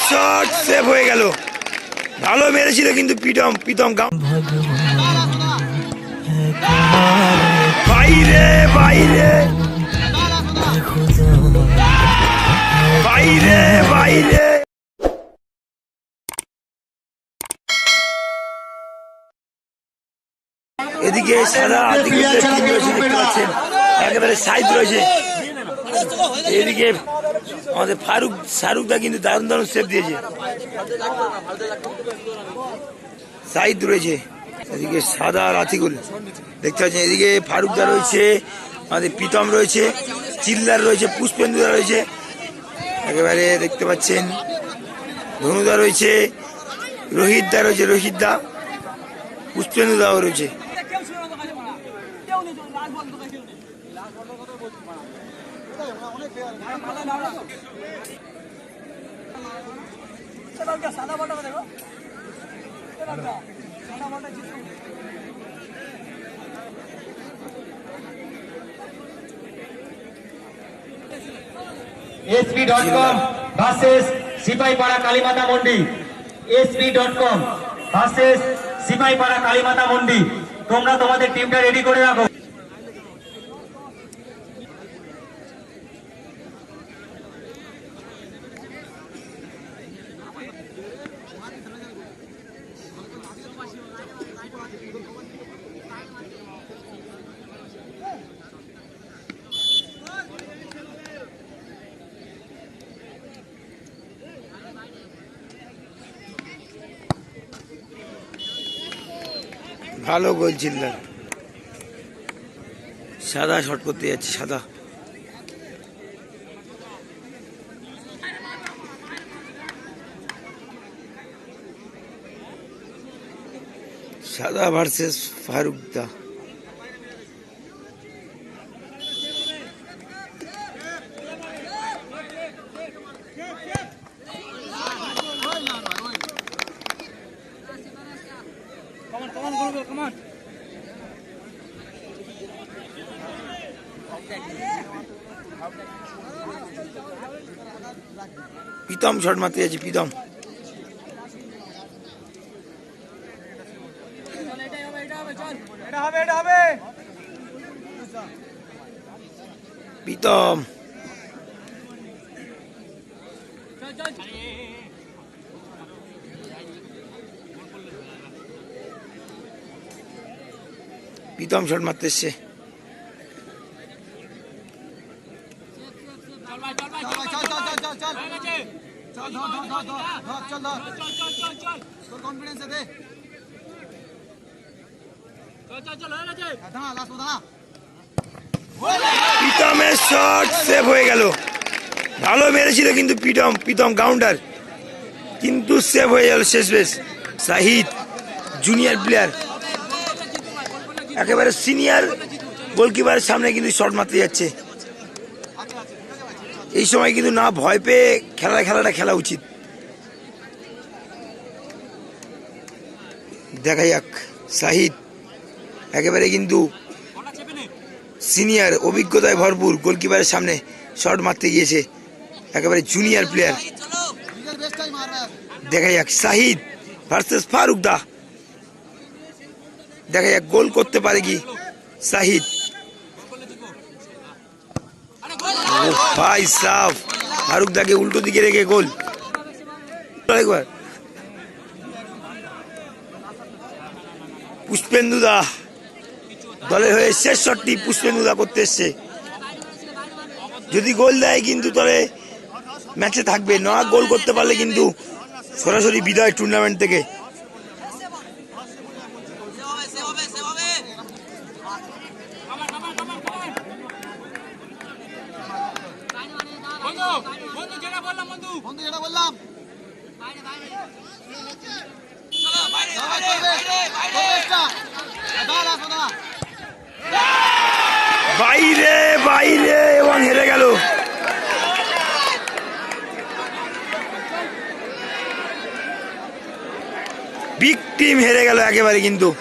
Shot save হয়ে গেল ভালো মেরেছিল কিন্তু পিটম পিতম গাম বাইরে বাইরে বাইরে বাইরে এদিকে সাদা দিকে দেখতে পাচ্ছেন একেবারে সাইড রয়েছে এদিকে আমাদের ফারুক শাহরুখদা কিন্তু দারুণ দারুণ সেভ দিয়েছে। সাইদ রয়েছে, এদিকে সাদা আর আতিকুল। দেখতে পাচ্ছেন, এদিকে ফারুকদা রয়েছে, আমাদের প্রীতম রয়েছে, চিল্লার রয়েছে পুষ্পেন্দুদা রয়েছে। একেবারে দেখতে পাচ্ছেন ধনুদা রয়েছে রোহিতদা রয়েছে রোহিতদা পুষ্পেন্দুদাও রয়েছে। SP dot com versus Sipahipara Kalimata Mandi SP dot com versus Sipahipara Kalimata Mandi তোমরা তোমাদের টিমটা রেডি করে রাখো। ভালো গোল চিল্লার সাদা শট করতে যাচ্ছে সাদা। সাদা ভার্সেস ফারুকদা প্রীতম শট মারতে যাচ্ছে প্রীতম। প্রীতম। প্রীতম শট মারতে এসছে প্রীতমের সেভ হয়ে গেল। ভালো মেরেছিল কিন্তু প্রীতম প্রীতম কাউন্টার কিন্তু সেভ হয়ে গেল শেষ বেশ সাহিদ জুনিয়র প্লেয়ার একেবারে সিনিয়র গোলকিপারের সামনে কিন্তু শট মারতে যাচ্ছে। এই সময় কিন্তু না ভয় পেয়ে খেলা খেলাটা খেলা উচিত। দেখা যাক, সাহিদ একেবারে কিন্তু সিনিয়র, অভিজ্ঞতায় ভরপুর গোলকিপারের সামনে শট মারতে গিয়েছে। একেবারে জুনিয়র প্লেয়ার দেখা যাক, সাহিদ ভার্সেস ফারুক দা। দেখা যাক, গোল করতে পারে কি সাহিদ। ভাই ফারুক দাকে উল্টো দিকে রেখে গোল। একবার পুষ্পেন্দু দা, দলের হয়ে শেষ শটটি পুষ্পেন্দু দা করতে এসছে। যদি গোল দেয় কিন্তু তবে ম্যাচে থাকবে, না গোল করতে পারলে কিন্তু সরাসরি বিদায় টুর্নামেন্ট থেকে। বন্ধু যেটা বললাম বন্ধু। বন্ধু যেটা বললাম। বাইরে বাইরে। এবং হেরে গেল। বিগ টিম হেরে গেল একেবারে কিন্তু।